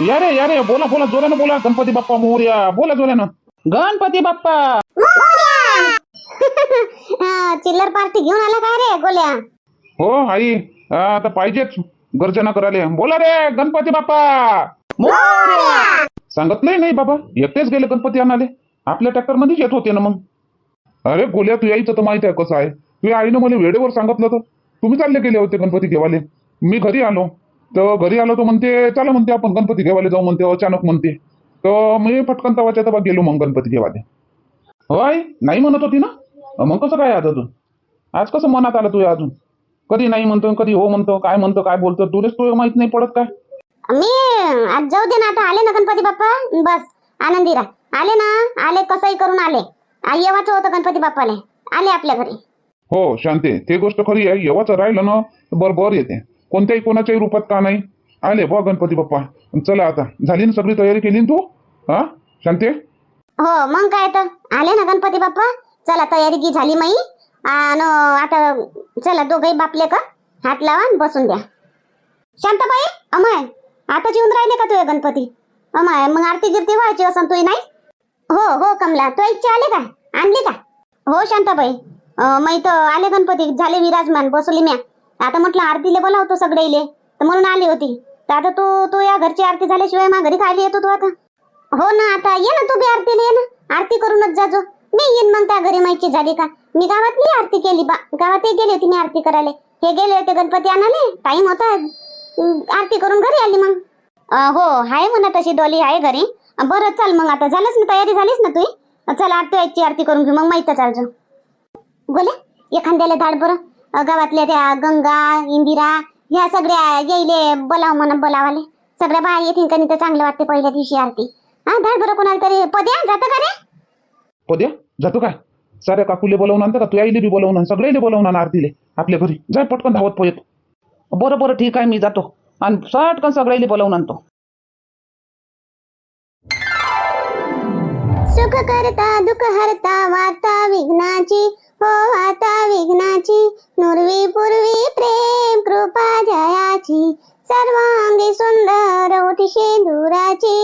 या रे या रे बोला बोला जोरानं बोला. गणपती बाप्पा मोर्या. बोला जोरानं. गणपती बाप्पा. हा, चिल्लर पार्टी घेऊन आला काय रे गोल्या? हो आई. हा, आता पाहिजेच. गर्जना करायला. बोला रे गणपती बाप्पा. मोरया! सांगत नाही नाही बाबा. एकटेच गेले गणपती आणाले आपल्या ट्रॅक्टर मध्येच येत होते ना मग. अरे गोल्या तू यायचं तर माहिती आहे कसं आहे. तुझ्या आईनं मला वेळेवर सांगितलं तर तुम्ही चालले गेले होते गणपती घेवाले मी घरी आलो. तर घरी आलो तर म्हणते चला म्हणते आपण गणपती घेवाले जाऊ म्हणते अचानक म्हणते. तर मी पटकन तवाच्या तवा गेलो मग गणपती घेवाले होय? नाही म्हणत होती ना? मग कसं काय आता तू आज कसं मनात आलं तुझ्या अजून? कधी नाही म्हणतो कधी हो म्हणतो काय म्हणतो काय बोलतो तुलाच तू माहीत नाही पडत काय? मी आज जाऊ दे ना आता आले ना गणपती बाप्पा? बस आनंदी राह. आले ना? आले कसंही करून आले. आ, येवाचं होतं गणपती बाप्पाले. आले आपल्या घरी. हो शांते ते गोष्ट खरी आहे. येवाचं राहिलं ना तर बरोबर येते. कोणत्याही कोणाच्याही रूपात का नाही? आले बा गणपती बाप्पा. चला आता. झाली ना सगळी तयारी केली ना तू? हा? शांते? हो मग काय तर. आले ना गणपती बाप्पा? चला तयारी की झाली माई. आणि आता चला दोघही बापले का? हात लावा आणि बसून द्या. शांताबाई अमाय आताच येऊन राहिले का तुझे गणपती? अमाय मग आरती गिरती व्हायची असं तुही नाही? हो हो कमला. तो इच्छा आले का? आणली का? हो शांताबाई. अं, मै तर आले गणपती. झाले विराजमान. बसवली म्या. आता म्हटलं आरतीले बोलावतो सगळेले. तर म्हणून आली होती. तर आता तू तू या घरची आरती झाल्याशिवाय मा घरी खायला येतो तू आता. हो ना आता ये ना तू बी आरतीला ये ना. आरती करूनच जाजो मी येईन मग त्या घरी माहिती झाली का? मी गावातली आरती केली बा. गावातही गेली होती मी आरती करायला. हे गेले होते गणपती आणाले टाइम होता. आरती करून घरी आली मग. हो आहे म्हणा तशी डॉली आहे घरी. बरं चल मग आता. झालंच ना तयारी झालीच ना तुही चल आरती आरती करून घेऊ. मग माहिती चालजो बोले एखाद्याला धाड बरं. गावातल्या त्या गंगा इंदिरा ह्या सगळ्या येईले बोलाव म्हणा बोलावाले. सगळ्या बाया येतील का नाही तर चांगलं वाटते पहिल्या दिवशी आरती. हा धाड बरं कोणाला तरी पद्या जातं का रे? पद्या जातो काय साऱ्या काकूले बोलावून आणतं का? तू आईले बी बोलावून आण सगळेले बोलावून आण आरतीले आपल्या घरी. जाय पटकन धावत पोयत बरं बरं ठीक आहे मी जातो. आणि सटकन सगळेले बोलावून आणतो. सुख करता दुःख हरता वार्ता विघ्नाची. हो आता विघ्नाची नुरवी पूर्वी प्रेम कृपा जयाची. सर्वांगी सुंदर उठशे दुराची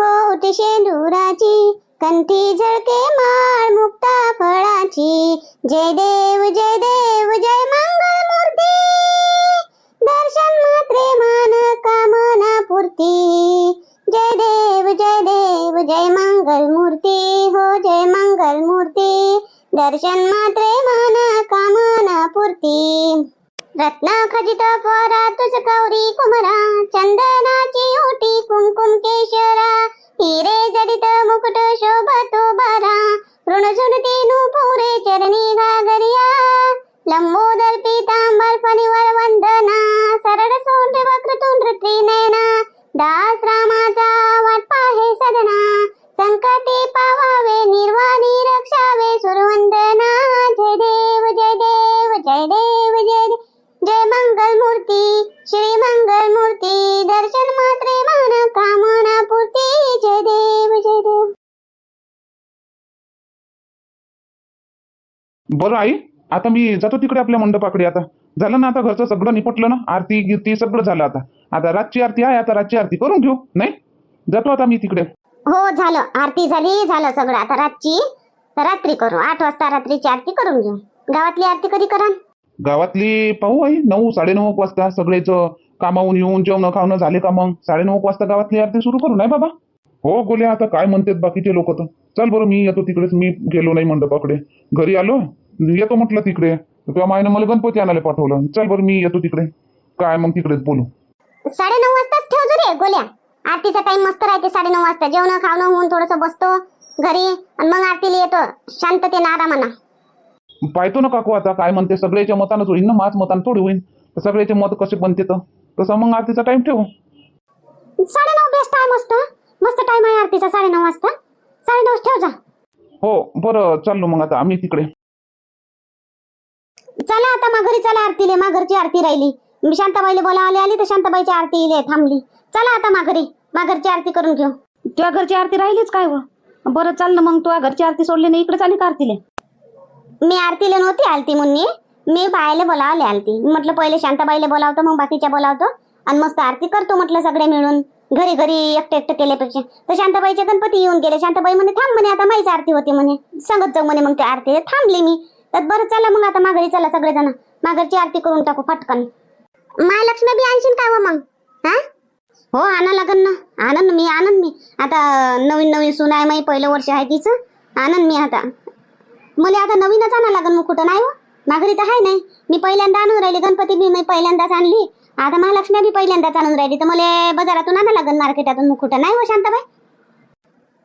हो उठशे दुराची कंठी झळके माळ मुक्ता फळाची. जय देव जय देव जय मंगल मूर्ती दर्शन मात्रे मान कामना पूर्ती दर्शन मात्रे माना कामना पूर्ती. रत्न खजित फरा तुझ कौरी कुमरा चंदनाची ओटी कुमकुम केशरा हिरे जडित मुकुट शोभतो बारा ऋण झुडती नुपुरे चरणी घागरिया. लंबोदर पीतांबर फणीवर वंदना सरळ सोंड वक्रतुंड त्रिनयना दास रामाचा वाट पाहे सदना संकटे पावावे निर्वाणी रक्षावे. सुरवंदना जय देव जय देव जय देव जय जय मंगल मूर्ती श्री मंगल मूर्ती दर्शन मात्रे मन कामना पूर्ती. जय देव जय देव. बरं आई आता मी जातो तिकडे आपल्या मंडपाकडे आता. झालं ना आता घरचं सगळं निपटलं ना? आरती गिरती सगळं झालं आता. आता रातची आरती आहे आता रातची आरती करून घेऊ नाही? जातो आता मी तिकडे. हो झालं. आरती झाली झालं सगळं. आता रातची रात्री करू. आठ वाजता रात्रीची आरती करून घेऊ. गावातली आरती कधी कराल? गावातली पाहू आई. नऊ साडेनऊ वाजता सगळेच कामावून येऊन जेवण खावणं झाले का मग? साडेनऊ वाजता गावातली आरती सुरू करू नाही बाबा? हो गोले आता काय म्हणतात बाकीचे लोक तर. चल बरं मी येतो तिकडेच. मी गेलो नाही मंडपाकडे. घरी आलो? येतो म्हटलं तिकडे. तेव्हा मायनं मला गणपती आणायला पाठवलं. चल बरं मी येतो तिकडे. काय मग तिकडेच बोलू. साडेनऊ वाजताच ठेवतो रे गोल्या. आरतीचा टाइम मस्त राहते साडेनऊ वाजता. जेवण खावणं होऊन थोडस बसतो घरी आणि मग आरतीला येतो. शांततेनं आरामानं. पाहतो ना काकू आता काय म्हणते. सगळ्याच्या मतानंच होईल ना माझ मतानं थोडी होईल तर सगळ्याचे मत कसे बनते तर? तसं मग आरतीचा टाइम ठेवू. साडेनऊ बेस्ट टाइम असतो मस्त टाइम आहे आरतीचा साडेनऊ वाजता. साडेनऊ ठेव जा. हो बरं चाललो मग आता. आम्ही तिकडे. चला आता मा घरी चला आरतीले. मा घरची आरती राहिली. मी शांताबाईला बोलावली आली तर शांताबाईची आरती थांबली. चला आता मा घरी. मा घरची आरती करून घेऊ. तुझ्या घरची आरती राहिलीच काय व? बरं चाल ना मग. तुझ्या घरची आरती सोडली नाही इकडे चाली का आरतीले? मी आरतीला नव्हती आलती मुन्नी. मी बायला बोलावले आलती. म्हटलं पहिले शांताबाईला बोलावतो मग बाकीच्या बोलावतो. आणि मस्त आरती करतो म्हटलं सगळे मिळून. घरी घरी एकटे एकटे केल्यापेक्षा. तर शांताबाईचे गणपती येऊन गेले. शांताबाई म्हणे थांब म्हणे आता माहीच आरती होती म्हणे. सांगत जाऊ म्हणे मग ते आरती थांबली मी. तर बरं चला मग आता माघारी चला सगळेजण. माघारची आरती करून टाकू फटकन महालक्ष्मी बी आणशील काय व मग? हा? हो आणा लागन ना. आणन मी आणन मी. आता नवीन नवीन सून आहे माही पहिलं वर्ष आहे तिचं. आणन मी आता. मला आता नवीनच आणा लागन मग कुठं नाही हो? माघारी तर आहे नाही. मी पहिल्यांदा आणून राहिली गणपती मी मी पहिल्यांदाच आणली. आता महालक्ष्मी बी पहिल्यांदाच आणून राहिली. तर मला बाजारातून आणा लागन मार्केटातून मग कुठं. नाही हो शांताबाई?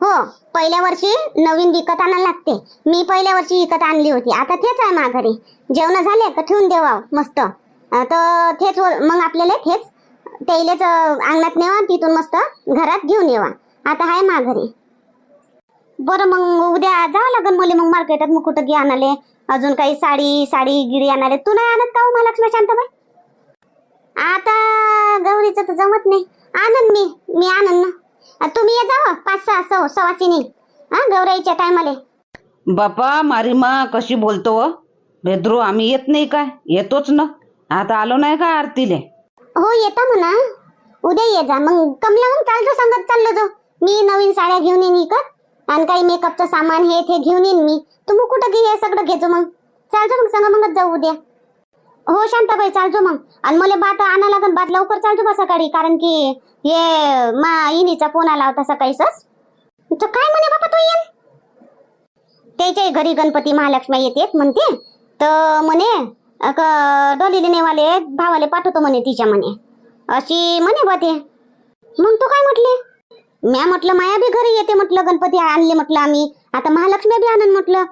हो पहिल्या वर्षी नवीन विकत आणायला लागते. मी पहिल्या वर्षी विकत आणली होती. आता तेच आहे माघारी. जेवण झाले तर ठेवून देवा मस्त. तर तेच मग आपल्याला तेच त्याइलेच अंगणात नेवा तिथून मस्त घरात घेऊन येवा. आता आहे माघारी बरं मग उद्या जावं लागेल मला मग मार्केटात मग कुठं घे आणाले? अजून काही साडी साडी गिडी आणाले. तू नाही आणत का हो महालक्ष्मी शांताबाई? आता गौरीचं तर जमत नाही. आनंद मी मी आणन ना. तुम्ही ये जावं पाच सहा सव सवासिनी हा गौराईच्या टायमाले बापा मारी मा कशी बोलतो हो? व भेद्रू आम्ही येत नाही काय? येतोच ना. आता आलो नाही का आरतीले? हो येता म्हणा. उद्या ये जा. मग कमला मग चालतो सांगत चाललो जो. मी नवीन साड्या घेऊन येईन विकत. आणि काही मेकअपचं सामान हे ते घेऊन येईन मी. तू मग कुठं घे हे सगळं घेतो मग. चालतो मग सांगा मगच जाऊ उद्या. हो शांताबाई चालतो मग. आणि मला बात आणा लागन. बात लवकर चालतो बा सकाळी. कारण की हे मा इनीचा फोन आला होता सकाळी सस तर काय म्हणे बाबा तू येईल त्याच्याही घरी गणपती महालक्ष्मी येते म्हणते. तर म्हणे डोली क- नेवाले भावाले पाठवतो म्हणे तिच्या म्हणे. अशी म्हणे बा ते. मग तू काय म्हटले? म्या म्हटलं माया बी घरी येते म्हटलं गणपती आणले म्हटलं आम्ही. आता महालक्ष्मी बी आणन म्हटलं.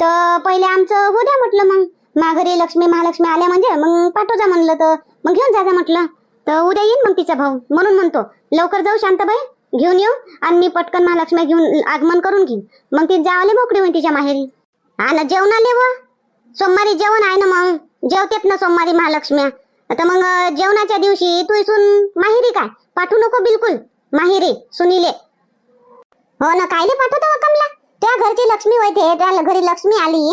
तर पहिले आमचं हो द्या म्हटलं मग. माघारी लक्ष्मी महालक्ष्मी आल्या म्हणजे मग पाठव जा म्हणलं तर. मग घेऊन जा जा म्हटलं. तर उद्या येईन मग तिचा भाऊ. म्हणून म्हणतो लवकर जाऊ शांताबाई घेऊन येऊ आणि मी पटकन महालक्ष्मी घेऊन आगमन करून घेईन. मग ती जावले मोकळी होईन तिच्या माहेरी. हा ना जेवण आले व सोमवारी जेवण आहे ना मग. जेवतेत ना सोमवारी महालक्ष्म्या. आता मग जेवणाच्या दिवशी तू इसून माहेरी काय? पाठवू नको बिलकुल. माहेरी सुनीले. हो ना कायले पाठवतो कमला? त्या घरची लक्ष्मी वैद्य त्या घरी लक्ष्मी आली.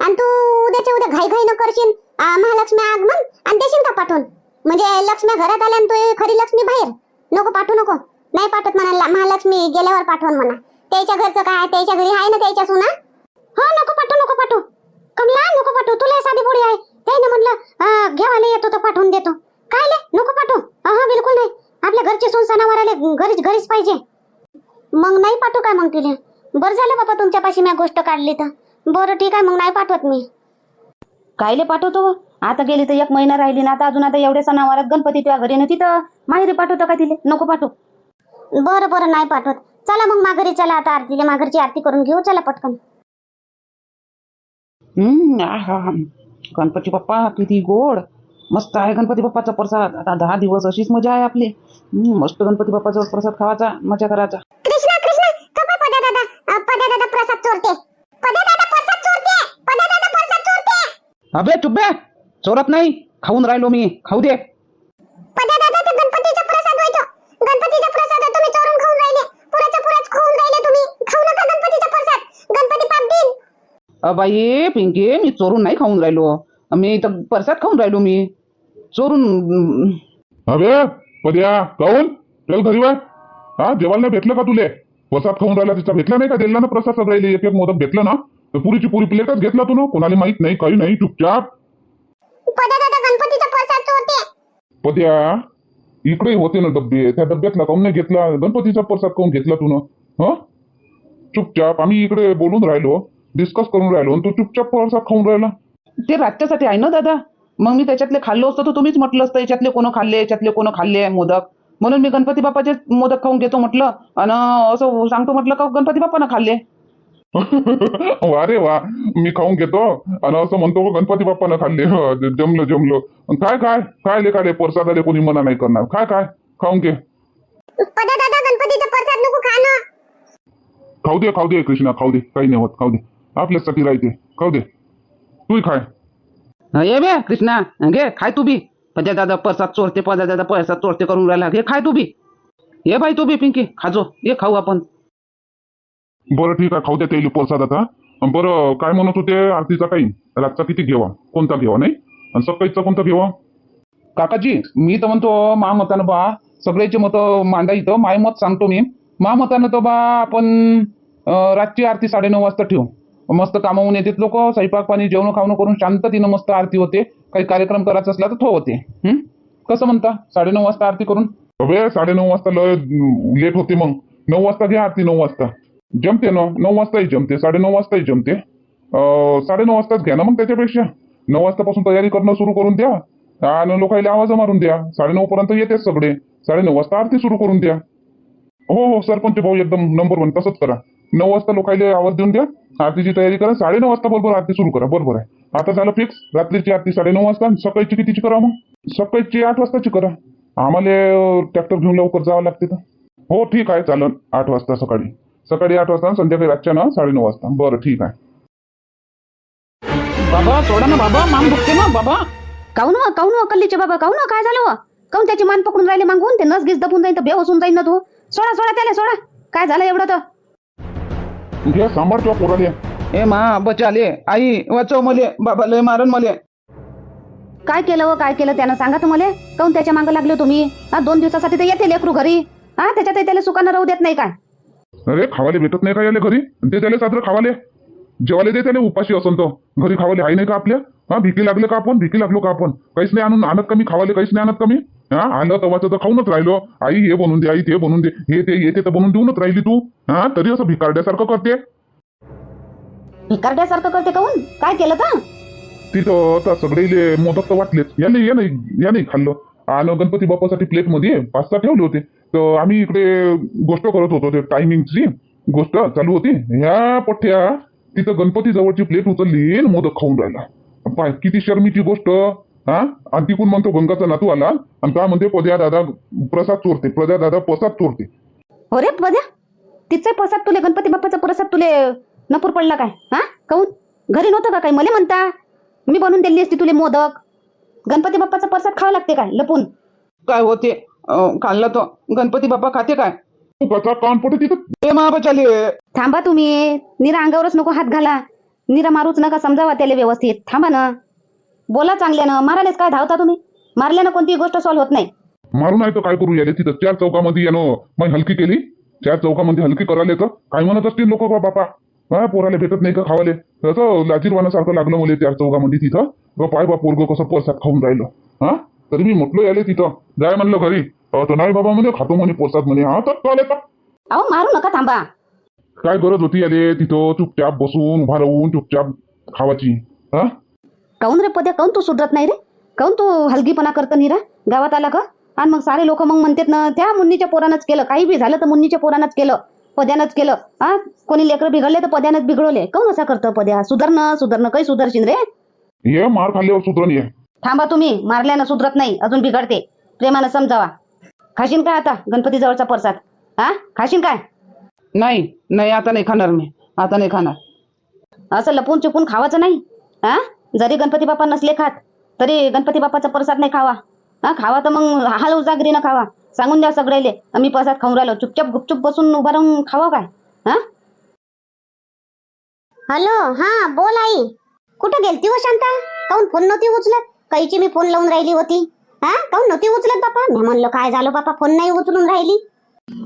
आणि तू उद्याच्या उद्या घाई घाई न करशील महालक्ष्मी आगमन आणि देशील का पाठवून? म्हणजे लक्ष्मी घरात आल्या आणि तू खरी लक्ष्मी बाहेर. नको पाठवू नको. नाही पाठवत म्हणाला महालक्ष्मी गेल्यावर पाठवून म्हणा. त्याच्या घरचं काय त्याच्या घरी आहे ना त्याच्या सुना? हो नको पाठवू नको पाठवू कमला नको पाठवू तुला साधी पोळी आहे त्याने म्हटलं अं, घेवाले येतो तर पाठवून देतो. काय ले? नको पाठवू. हा बिलकुल नाही. आपल्या घरचे सोन सणावार आले घरीच घरीच पाहिजे. मग नाही पाठवू काय मग तिला बरं झालं बाबा तुमच्यापाशी मी गोष्ट काढली तर. बरं ठीक आहे मग नाही पाठवत मी. कायले पाठवतो व? आता गेली तर एक महिना राहिली ना आता अजून आता एवढ्या सणावारात गणपती तुझ्या घरी ना तिथं माहेरी पाठवतो का तिले? नको पाठवू. बरं बरं नाही पाठवत. चला मग माघारी चला आता आरतीला माघारची आरती करून घेऊ. चला पटकन. हम्म, आहा. गणपती बाप्पा किती गोड. मस्त आहे गणपती बाप्पाचा प्रसाद. आता दहा दिवस अशीच मजा आहे आपली. मस्त गणपती बाप्पाचा प्रसाद खावायचा मजा करायचा. कृष्णा कृष्णा कपा पदा दादा अ, पदा दादा प्रसाद चोरते. पदा दादा प्रसाद चोरते पदा दादा प्रसाद चोरते. अबे चुब्बे चोरत नाही. खाऊन राहिलो मी. खाऊ दे. पदा दादा ते गणपतीचा प्रसाद होतो गणपतीचा प्रसाद तुम्ही चोरून खाऊन राहिले. पुराचा पुराच खाऊन राहिले तुम्ही. खाऊ नका गणपतीचा प्रसाद. गणपती पाप देईल अ बाई पिंकी मी चोरून नाही खाऊन राहिलो. मी इथं प्रसाद खाऊन राहिलो मी. चोरून अबे पद्या काऊन चल घरी वाय हा जेवायला नाही भेटलं का तुले? प्रसाद खाऊन राहिला तिचा भेटला नाही का? दिला ना प्रसाद सगळ्याला एक एक मोदक भेटलं ना? तर पुरीची पुरी प्लेटच घेतला तू ना? कोणाला माहीत नाही काही नाही चुपचाप. पदा दादा गणपतीचा प्रसाद चोरते पद्या इकडे होते ना डब्बे. त्या डब्यातला काऊन नाही घेतला? गणपतीचा प्रसाद काऊन घेतला तू ना? हा? चुपचाप आम्ही इकडे बोलून राहिलो डिस्कस करून राहिलो आणि तू चुपचाप प्रसाद खाऊन राहिला. ते रातच्यासाठी आहे ना दादा? मग मी त्याच्यातले खाल्लो असतं तर तुम्हीच म्हटलं असतं याच्यातले कोण खाल्ले याच्यातले कोण खाल्ले मोदक? म्हणून मी गणपती बाप्पाचे मोदक खाऊन घेतो म्हटलं. आणि असं सांगतो म्हटलं का गणपती बाप्पानं खाल्ले. वा रे वा. मी खाऊन घेतो. आणि असं म्हणतो "हो, गणपती बाप्पानं खाल्ले. ह, जमलं जमलं. काय काय? काय ले काय ले प्रसादाले कोणी मना नाही करणार. काय काय? खाऊन घे. पदा दादा गणपतीचा प्रसाद नको खा ना. खाऊ दे खाऊ दे कृष्णा खाऊ दे. काही नाही होत खाऊ दे. आपल्यासाठी राहते. खाऊ दे. तूही खाय हा, ये बे कृष्णा. घे खाय तू बी. पद्या दादा प्रसाद चोरते पद्या दादा प्रसाद चोरते करून राहिला. घे खाय तू बी. ये बाई तू बी पिंकी. खाजो ये खाऊ आपण. बरं ठीक आहे खाऊ दे तेली प्रसाद आता. बरं काय म्हणत होते आरतीचा टाईम रातचा किती घेवा? कोणता घेवा नाही? आणि सकाळीचा कोणता घेवा? काकाजी मी तर म्हणतो महामतानं बा. सगळ्याचे मतं मांडायचं माय मत सांगतो मी. मा मतानं तर बा आपण रातची आरती साडेनऊ वाजता ठेवू. मस्त कामावून येतात लोक स्वयंपाक पाणी जेवण खावणं करून शांततेनं मस्त आरती होते. काही कार्यक्रम करायचा असला तर तो होते. कसं म्हणता? साडेनऊ वाजता आरती करून? अबे साडेनऊ वाजता लय लेट होते मग. नऊ वाजता घ्या आरती नऊ वाजता. जमते ना? नऊ वाजताही जमते. साडेनऊ वाजताही जमते. साडेनऊ वाजताच घ्या ना मग त्याच्यापेक्षा. नऊ वाजतापासून तयारी करणं सुरू करून द्या. आणि लोकांना आवाज मारून द्या. साडेनऊ पर्यंत येतेच सगळे. साडेनऊ वाजता आरती सुरू करून द्या. हो हो सरपंच भाऊ एकदम नंबर वन तसंच करा. नऊ वाजता लोकांना आवाज देऊन द्या. आरतीची तयारी करा. साडेनऊ वाजता बरोबर आरती सुरू करा. बरोबर आहे. आता झालं फिक्स रात्रीची आरती साडेनऊ वाजता. आणि सकाळची कितीची करा मग? सकाळची आठ वाजताची करा. आम्हाला ट्रॅक्टर घेऊन लवकर जावं लागते तर. हो ठीक आहे. चालन आठ वाजता सकाळी. सकाळी आठ वाजता आणि संध्याकाळी रातच्या ना साडेनऊ वाजता. बरं ठीक आहे. बाबा सोडा ना बाबा. मान दुखते ना बाबा. काऊन हो, काऊन हो, कल्लीचे बाबा? काऊन हो, काय झालं हो? काऊन त्याची मान पकडून राहिले मागून? ते नस गिस दबून जाईन तर बेहोस होऊन जाईन ना तू. सोडा सोडा त्याला सोडा. काय झालं एवढं तर? घ्या सांभाळ किंवा पोराले ए मा बचाले आई वाचव मले बाबा लय मारन मले. काय केलं हो काय केलं त्यानं सांगा तुम्हाला काऊन त्याच्या मागं लागले हो तुम्ही? हा दोन दिवसासाठी तर येते लेकरू घरी. हा त्याच्यात त्याला सुकानं राहू देत नाही काय? अरे खावाले भेटत नाही का याले घरी? ते त्याला साजरं खावाले? जेवाले दे त्याला उपाशी असन तो घरी खावाले आहे नाही का आपल्या? हा भीकी लागले का आपण? भीकी लागलो का आपण? काहीच नाही आणून आणत कमी खावाले काहीच नाही आणत कमी? हा आलं तवाचं तर खाऊनच राहिलो. आई हे बनवून दे आई ते बनवून दे. हे ते येते तर बनवून देऊनच राहिली तू. हा तरी असं भिकारड्यासारखं करते. भिकारड्यासारखं करते काऊन काय केलं तर? तिथं आता सगळे मोदक तर वाटलेच. याने या नाही या नाही खाल्लं. आणि गणपती बाप्पासाठी प्लेटमध्ये पाच सहा ठेवले होते. तर आम्ही इकडे गोष्ट करत होतो ते टायमिंगची गोष्ट चालू होती. ह्या पठ्या. तिथं गणपती जवळची प्लेट उचलली आणि मोदक खाऊन राहिला. पाय किती शर्मीची गोष्ट हा? आणि तिकून म्हणतो गंगाचा नातू आला आणि काय म्हणते पद्या दादा प्रसाद चोरते पद्या दादा प्रसाद चोरते. हो रे बद्या तिचे प्रसाद तुले गणपती बाप्पाचा प्रसाद तुले नपूर पडला काय? हा? काऊन? घरी नव्हतं का काही मला म्हणता. मी बनवून दिली असती तुले मोदक. गणपती बाप्पाचा प्रसाद खावा लागते काय? लपून. काय होते? खाल्लं तो गणपती बाप्पा खाते काय? कान तिथं थांबा तुम्ही. निरा अंगावरच नको हात घाला. निरा मारूच नका समजावा त्याला व्यवस्थित. थांबा ना. बोला चांगल्यानं. मारायलाच काय धावता तुम्ही? मारल्यानं कोणतीही गोष्ट सॉल्व्ह होत नाही. मारून आहे तर काय करू याले तिथं? चार चौकामध्ये यानं मग हलकी केली. चार चौकामध्ये हलकी करायला तर? काय म्हणत असतील लोक बा बापा? हा पोराला भेटत नाही का खावाले? तसं लाजीरवानासारखं लागलं मला चार चौकामध्ये तिथं. ग पाय बा पोरग कसं प्रसाद खाऊन राहिलं. हा? तरी मी म्हटलं याले तिथं. जाय म्हणलं घरी. तर नाही बाबा म्हणे खातो म्हणे प्रसाद म्हणे. हा तर चालेल का? अहो मारू नका थांबा. काय गरज होती याले तिथं? चुपचाप बसून उभा राहून चुपचाप खावाची. हा? काऊन रे पद्या? काऊन तू सुधरत नाही रे? काऊन तू हलगीपणा करत निरा गावात आला का? आणि मग सारे लोक मग म्हणतात ना त्या मुन्नीच्या पोरानंच केलं. काही बी झालं तर मुन्नीच्या पोरानंच केलं. पद्यानंच केलं. हा? कोणी लेकरं बिघडले तर पद्यानंच बिघडवले. काऊन असा करतं पद्या? सुधारणं सुधारणं काही सुधरशील रे? ये मार खाल्ल्यावर सुधरण ये. थांबा तुम्ही. मारल्यानं सुधरत नाही. अजून बिघडते. प्रेमानं समजावा. खाशीन काय आता गणपती जवळचा प्रसाद? हा? खाशीन काय? नाही नाही आता नाही खाणार मी. आता नाही खाणार. असं लपून चुपून खावाचं नाही? हा? जरी गणपती बाप्पा नसले खात तरी गणपती बाप्पाचा प्रसाद नाही खावा. हा? खावा तर मग हाल उजागरीनं खावा. सांगून द्या सगळ्याले. आम्ही प्रसाद खाऊन राहिलो. चुपचाप गुपचूप बसून उभा राहून खावा काय? हा? हॅलो हा बोल आई. कुठं गेलती हो शांता? काऊन फोन नव्हती उचलत? काहीची मी फोन लावून राहिली होती. हा काऊन नव्हती उचलत बापा? मी म्हणलं काय झालं बापा? फोन नाही उचलून राहिली.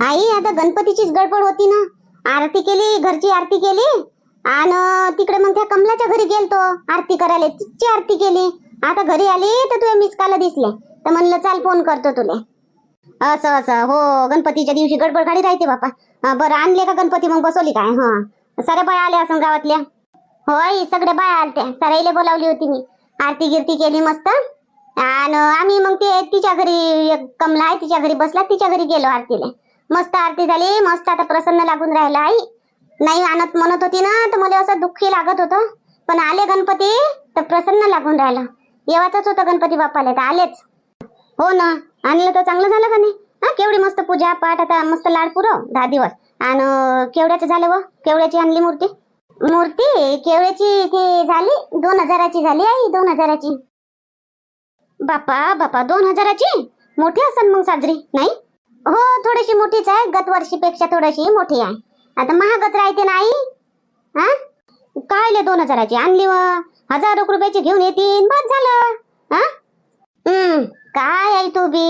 आई आता गणपतीचीच गडबड होती ना. आरती केली घरची आरती केली आणि तिकडे मग त्या कमलाच्या घरी गेलतो. आरती करायला तिची आरती केली. आता घरी आली तर तुझ्या मिस काला दिसले. तर म्हणलं चाल फोन करतो तुला. असं असं. हो गणपतीच्या दिवशी गडबड गाडी राहते बापा. बरं आणले का गणपती? मग बसवली काय? हा. साऱ्या बाया आल्या असं गावातल्या. होय सगळे बाया आलत्या. सराईला बोलावली होती मी. आरती गिरती केली मस्त. आणि आम्ही मग ते तिच्या घरी एक कमला आहे तिच्या घरी बसला तिच्या घरी गेलो आरतीला. मस्त आरती झाली मस्त आता प्रसन्न लागून राहिला आई. नाही आणत म्हणत होती ना तर मला असं दुःखी लागत होतं. पण आले गणपती तर प्रसन्न लागून राहिलं. येवाच होत गणपती बाप्पाला तर आलेच. हो ना आणलं तर चांगलं झालं का नाही? हा केवढी मस्त पूजा पाठ आता मस्त लाड पुरव दहा दिवस. आणि केवढ्याचं झालं व? केवढ्याची आणली मूर्ती? मूर्ती केवढ्याची ती झाली? दोन हजाराची झाली आई दोन हजाराची. बापा बापा दोन हजाराची? मोठी असेल मग साजरी नाही? हो थोडीशी मोठीच आहे गत वर्षीपेक्षा थोडीशी मोठी आहे. आता महागत राहते ना आई? हा काय दोन हजाराची? आणली व हजार रुपयाची घेऊन येतील बस झालं. हा हम्म काय आई तू बी?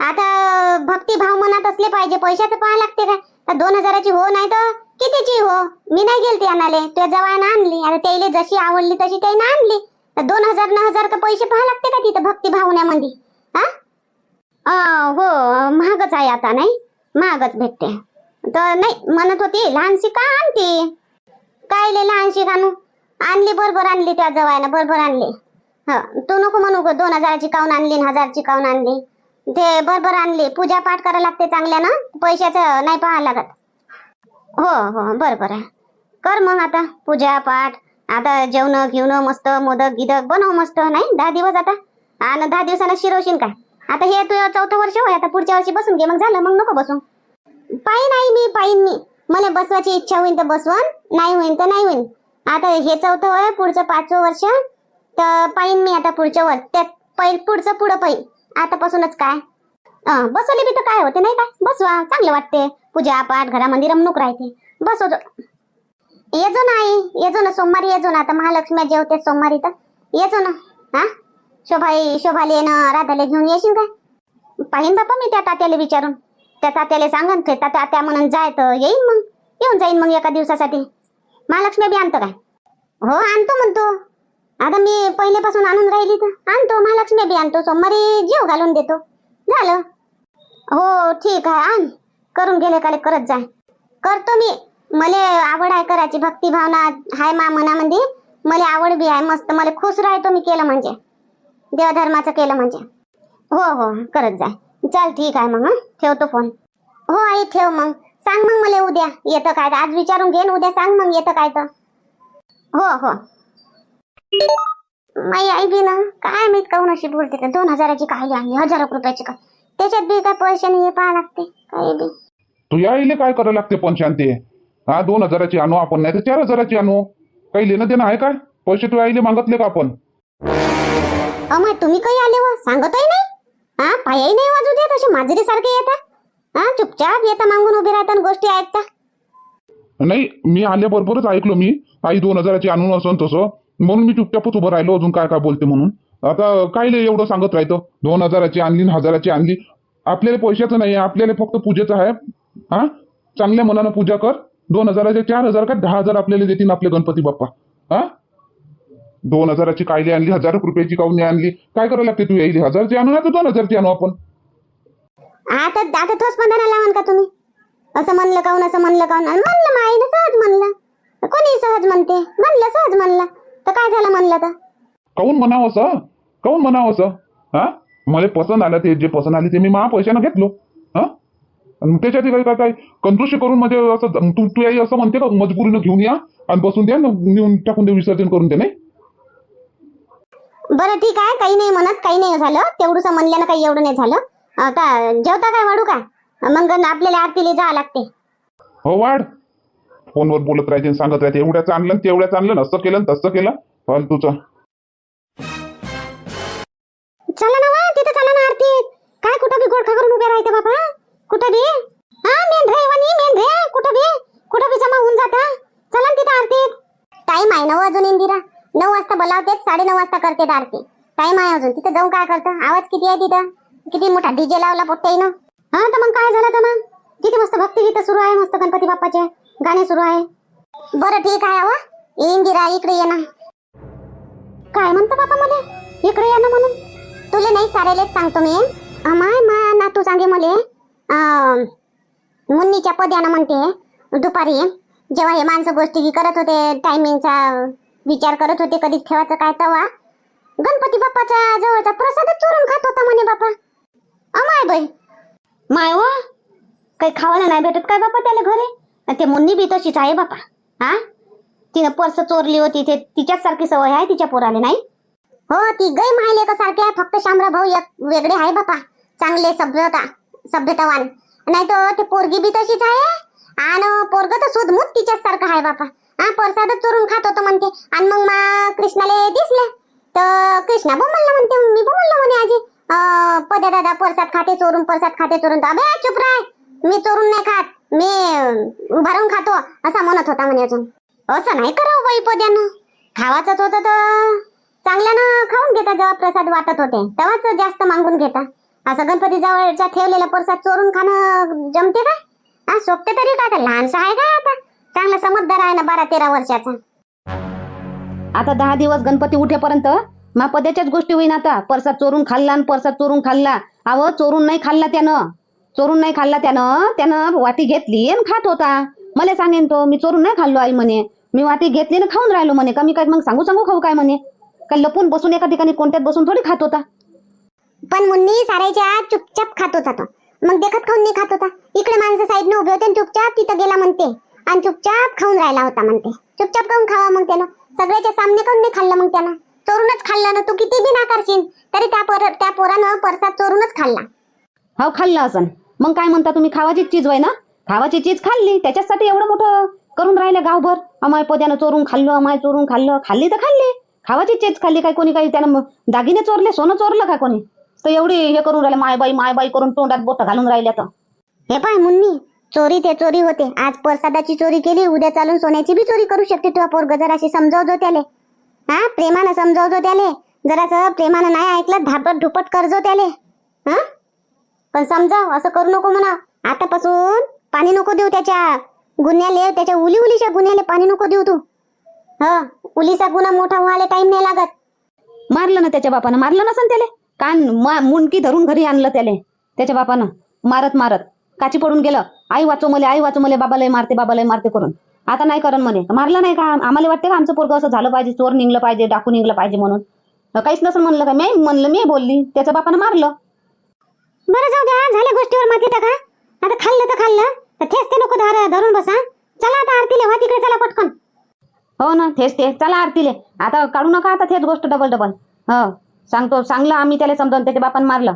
आता भक्तिभाव मनात असले पाहिजे पैशाचं पाहा लागते का तर दोन हजाराची हो नाही तर कितीची हो? मी नाही गेलती आणाले तुझ्या जवळ आणली. आता त्याला जशी आवडली तशी त्याने आणली. दोन हजार न हजार का पैसे पाहा लागते का तिथं भक्तिभावण्यामध्ये हा? हो महागच आहे आता नाही? महागच भेटते. तर नाही म्हणत होती लहानशी का आणते? काय ले लहानशी कानू? आणली बरोबर आणली त्या जवायला बरोबर आणली. ह तू नको म्हणू ग दोन हजाराची काऊन आणली हजारची काऊन आणली? ते बरोबर आणली पूजा पाठ करायला लागते चांगल्यानं पैशाचं नाही पाहायला लागत. हो हो बरोबर आहे. कर मग आता पूजा पाठ. आता जेवण घेऊन मस्त मोदक गिदक बनव मस्त नाही? दहा दिवस आता. आणि दहा दिवसानं शिरवशील काय? आता हे तुझं चौथं वर्ष होय आता पुढच्या वर्षी बसून घे मग झालं मग नको बसू. पाहिन आई मी पाहिन मी. मला बसवायची इच्छा होईल तर बसवन नाही होईन तर नाही होईन. आता हे चौथं वय पुढचं पाचवं वर्ष. तर पाहिन मी आता पुढच्या वर त्यात पहिल पुढचं पुढं पाहिन आतापासूनच काय? बसवले बी तर काय होते नाही काय बसवा चांगलं वाटते. पूजा पाठ घरामध्ये रमणूक राहते. बसवतो. येजो ना आई येजो ना सोमवारी येजो ना. आता महालक्ष्मी जेवते सोमवारी तर. येजो ना. हा? शोभाई शोभाले ना राधाले घेऊन येशील काय? पाहिन बापा मी त्या तात्याला विचारून. त्या तात्याला सांगन ते. तात्या त्या म्हणून जाय तर येईन मग. येऊन जाईन मग एका दिवसासाठी. महालक्ष्मी बी आणतो काय? हो आणतो म्हणतो. आता मी पहिल्यापासून आणून राहिली तर. आणतो महालक्ष्मी बी आणतो. सोमवारी जीव घालून देतो. झालं. हो ठीक आहे आण. करून गेले काले करत जाय करतो मी. मला आवड आहे करायची भक्ती भावना आहे मा मनामध्ये मला आवड बी आहे मस्त मला खुश राहतो मी केलं म्हणजे. देवधर्माचं केलं म्हणजे. हो हो करत जाय चल ठीक आहे मग ठेवतो फोन. हो आई ठेव मग. सांग मग मला उद्या येतं काय तर. आज विचारून घेन उद्या सांग मग येतं काय तर. हो हो. माई आई बी ना काय माहीत काऊन अशी बोलते तर? दोन हजाराची काय आणली हजार रुपयाची काय त्याच्यात बी काय पैसे नाही पाहा लागते काय बी. तू या काय करावं लागते पण शांती हा दोन हजाराची आणू आपण नाही तर चार हजाराची आणू. काही लेणं देणं आहे काय? पैसे तू आईले मागतले का आपण? तुम्ही काही आले व? सांगतही नाही? हा पायही नाही वाजू देत असे माजरी सारखे येतात हा चुपचाप येता मागून उभे राहता आणि गोष्टी ऐकता? नाही मी आल्याबरोबरच ऐकलो मी. आई दोन हजाराची आणून असं तसं. म्हणून मी चुपचापच उभं राहिलो अजून काय काय बोलते म्हणून. आता काय लय एवढं सांगत राहतो? दोन हजाराची आणली न हजाराची आणली. आपल्याला पैशाचं नाही आपल्याला फक्त पूजेचं आहे. हा? चांगल्या मनानं पूजा कर. दोन हजाराचे चार हजार का दहा हजार आपल्याला देतील आपले गणपती बाप्पा? हा? दोन हजाराची कायली आणली हजार रुपयाची काऊन नाही आणली? काय करायला लागते तू यायली? हजारची आणू ना तर दोन हजारची आणू आपण. आता आता तोच बंधना लावान का तुम्ही? असं म्हणलं काऊन असं म्हणलं काऊन? म्हणलं माईनं सहज म्हणलं. कोणी सहज म्हणते. म्हणलं सहज म्हणलं. तर काय झालं म्हणलं तर? काऊन म्हणावं असं? काऊन म्हणावं असं? हा? मला पसंत आलं ते जे पसंत आली ते मी मा पैशानं घेतलो. हा? आणि त्याच्यात काही काय काय कंजूशी करून म्हणजे असं तू तू आई असं म्हणते का? मजबुरीनं घेऊन या आणि बसून द्या न नेऊन टाकून दे विसर्जन करून दे नाही? बरं ठीक आहे. काही नाही म्हणत काही नाही झालं. तेवढंसं म्हणल्यानं काही एवढं नाही झालं. आता जेवता काय वाढू का? मग आपल्याला आरतीला जावं लागते. हो वाढ. फोनवर बोलत राहायचे सांगत राहायचे. एवढ्याच आणलं आणि तेवढ्याच आणलं न असं केलं तसं केलं. फालतूचं चला ना वा तिथे चला ना आरती. काय कुठं बी गोरखा करून उभे राहते बाबा? कुठं बी? हा मेन वनी कुठं बी? कुठं बी जमा होऊन जाता. चला ना तिथे आरती टाइम आहे नऊ अजून इंदिरा. नऊ वाजता बोलावते साडे नऊ वाजता करते आरती. टाइम आहे अजून. तिथे जाऊन काय करतं? आवाज किती आहे तिथं? किती मोठा डीजे लावला पोट्टे हा तर मग काय झालं तर मग? किती मस्त भक्ती गीत सुरू आहे मस्त गणपती बाप्पाचे. गाणे सुरू आहे. बरं ठीक आहे वा इंदिरा इकडे ये ना. काय म्हणतो बाप्पा मला? इकडे या ना म्हणून. तुले नाही सारेलेच सांगतो मी. अमाय मा नातू सांगे मला. मुन्नीच्या पद्यानं म्हणते दुपारी जेव्हा हे माणसं गोष्टी करत होते टायमिंगचा विचार करत होते कधी ठेवायचं काय तवा गणपती बाप्पाच्या जवळचा प्रसादच चोरून खात होता म्हणे बापा. अमाय बाई. माय वा काही खावायला नाही भेटत काय बापा त्याला घरी? ते मुन्नी बी तशीच आहे बापा. हा तिनं पर्स चोरली होती ते तिच्याच सारखी सवय आहे तिच्या पोराने नाही? हो ती गई माहिले सारखी आहे फक्त शामरा भाऊ एक वेगळे आहे बापा. चांगले सभ्यता. सभ्यतावान. नाही तर ते पोरगी बी तशीच आहे आणि पोरग तर सुधमूत तिच्याच सारखं आहे बापा. हा परसादच चोरून खात होतं म्हणते. आणि मग मा कृष्णाला दिसले. तर कृष्णा बोंबलला म्हणते मी बोंबललो म्हणे आजी पद्या दादा प्रसाद खाते चोरून प्रसाद खाते चोरून. तर अबे चुप राय मी चोरून नाही खात. मी भरून खातो असा म्हणत होता म्हणे अजून. असं नाही करावं बाई पद्यानं. खावाचंच होतं तर चांगल्यानं खाऊन घेता जेव्हा प्रसाद वाटत होते तेव्हाच जास्त मागून घेता. असं गणपती जवळच्या ठेवलेला प्रसाद चोरून खाणं जमते का? हा सोपते तरी का लहानसा आहे का आता? चांगला समजदार आहे ना बारा तेरा वर्षाचा. आता दहा दिवस गणपती उठेपर्यंत मा पद्याच्याच गोष्टी होईन आता. परसाद चोरून खाल्ला आणि परसाद चोरून खाल्ला. अव चोरून नाही खाल्ला त्यानं. चोरून नाही खाल्ला त्यानं. त्यानं वाटी घेतली आणि खात होता. मला सांगेन तो मी चोरून नाही खाल्लो आई म्हणे. मी वाटी घेतली ना खाऊन राहिलो म्हणे. का मी काय मग सांगू सांगू खाऊ काय म्हणे? काय लपून बसून एका ठिकाणी कोणत्यात बसून थोडी खात होता? पण मुन्नी सारायच्या आत चुपचाप खात होता तो. मग देखत खाऊन नाही खात होता. इकडे माणसं साईडने उभे होते आणि चुपचाप तिथं गेला म्हणते. आणि चुपचाप खाऊन राहिला होता म्हणते. चुपचाप खाऊन खावा मग त्यानं. सगळ्याच्या सामने खाऊन नाही खाल्लं मग त्यानं. चोरूनच खाल्लं ना तू किती बी नाकारशील. तरी त्या पोर त्या पोरानं परसाद चोरूनच खाल्ला. हो खाल्लं असन. मग काय म्हणता तुम्ही? खावाची चीज वय ना? खावाची चीज खाल्ली. त्याच्यासाठी एवढं मोठं करून राहिलं गावभर. अमाय पोद्यानं चोरून खाल्लं अमाय चोरून खाल्लं. खाल्ली तर खाल्ली. खावाची चीज खाल्ली काय कोणी काही? त्यानं दागिने चोरले सोनं चोरलं का कोणी? तर एवढी हे करून राहिले मायबाई मायबाई करून तोंडात बोट घालून राहिल्या तर हे पाय मुन्नी चोरी ते चोरी होते. आज प्रसादाची चोरी केली उद्या चालून सोन्याची बी चोरी करू शकते तुझा पोरग जराशी समजावजो त्याले. हा प्रेमानं समजावजो त्याले. जरासं प्रेमानं नाही ऐकलं धापट धुपट करजो त्याले. हा? पण समजाव असं करू नको म्हणा. आतापासून पाणी नको देऊ त्याच्या गुन्ह्याले त्याच्या उली उलीच्या गुन्ह्याले पाणी नको देऊ तू. ह उलीचा गुन्हा मोठा व्हायला टाइम नाही लागत. मारलं ना त्याच्या बापानं मारलं नसन त्याले? कान मा- मुंडकी धरून घरी आणलं त्याले त्याच्या बापानं. मारत मारत. काची पडून गेलं. आई वाचो मले आई वाचो मले बाबालाही मारते बाबालाही मारते करून. आता नाही करण म्हणे. मारलं नाही का? आम्हाला वाटते का आमचं पोरगं असं झालं पाहिजे चोर निघलं पाहिजे डाकू निघलं पाहिजे म्हणून? काहीच नसेल म्हणलं का? मी म्हणलं मी बोलली. त्याच्या बापानं मारलं. बरं जाऊ द्या झाल्या गोष्टीवर माती टाका. आता खाल्लं तर खाल्लं. तर तेच ते नको धार धरून बसा. चला आता आरतीले व्हा तिकडे चला पटकन. हो ना तेच ते. चला आरतीले आता काढू नका आता तेच गोष्ट डबल डबल हो. सांगतो सांगलं आम्ही त्याला समजावून त्याच्या बापान मारलं.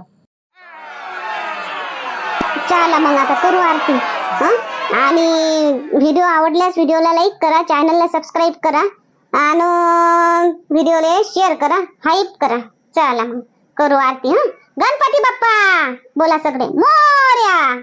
चला मग आता करू आरती. हं? आणि व्हिडिओ आवडल्यास व्हिडिओला लाईक करा चॅनलला सबस्क्राईब करा आणि व्हिडिओला शेअर करा हाईप करा. चला मग करू आरती हा? गणपती बाप्पा! बोला सगळे. मोर्या!